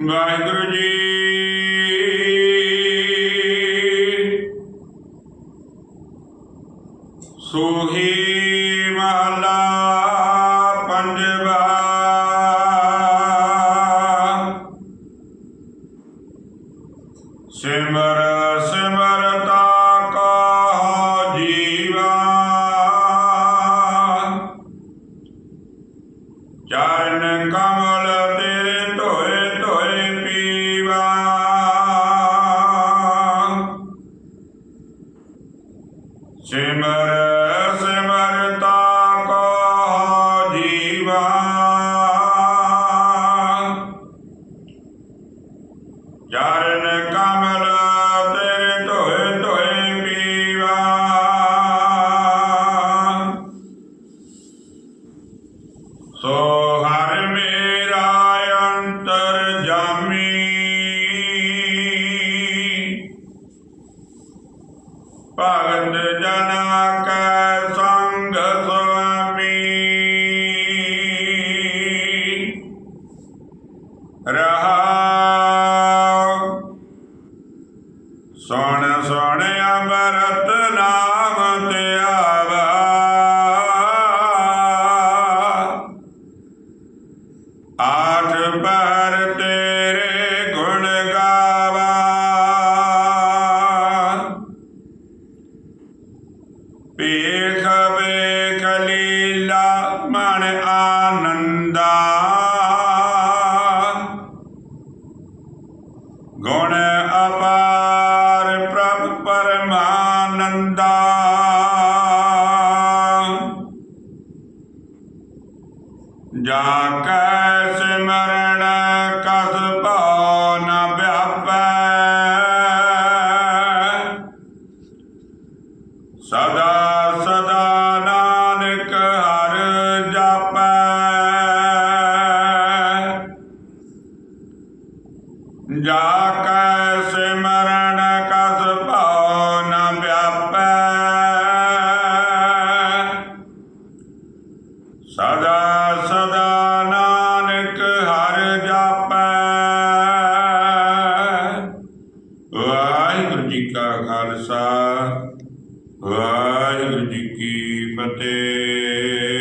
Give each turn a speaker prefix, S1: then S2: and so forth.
S1: ਵਾਹਿਗੁਰੂ ਜੀ। ਸੋਹੀ ਮਹਲਾ ਪੰਜਵਾ। ਸਿਮਰ ਸਿਮਰਤਾ ਕਾ ਜੀਵਾ। ਚਰਨ ਕਮਲ ਸਿਮਰ, ਸਿਮਰਤਾ ਕੋ ਜੀਵਾ। ਚਰਨ ਕਮਲ ਤੇਰੇ ਧੋਏ ਧੋਏ ਪੀਵਾ। ਸੋ ਹਰ ਮੇਰਾ ਅੰਤਰ ਜਾਮੀ। ਭਗਤ ਜਨਾ ਕੈ ਸੰਗ ਸੁਆਮੀ। ਰਹਾ ਸੁਣ ਸੁਣ ਅੰਮ੍ਰਿਤ ਨਾਮ ਪੇਖ ਵੇਖ ਲੀਲਾ ਮਨ ਆਨੰਦਾ। ਗੁਣ ਅਪਾਰ ਪ੍ਰਭ ਪਰਮਾਨੰਦਾ। ਜਾ ਕੈ ਸਿਮਰਨ ਕਸ ਭਾਉ ਸਦਾ ਸਦਾ ਨਾਨਕ ਹਰ ਜਾਪੈ। ਜਾ ਕੈ ਸਿਮਰਨ ਕਸ ਭਾਉ ਨ ਵਿਆਪੈ। ਸਦਾ ਸਦਾ ਨਾਨਕ ਹਰ ਜਾਪੈ। ਵਾਹਿਗੁਰੂ ਜੀ ਕਾ ਖਾਲਸਾ। ਵਾਹਿਗੁਰੂ ਜੀ ਕੀ ਫਤਿਹ।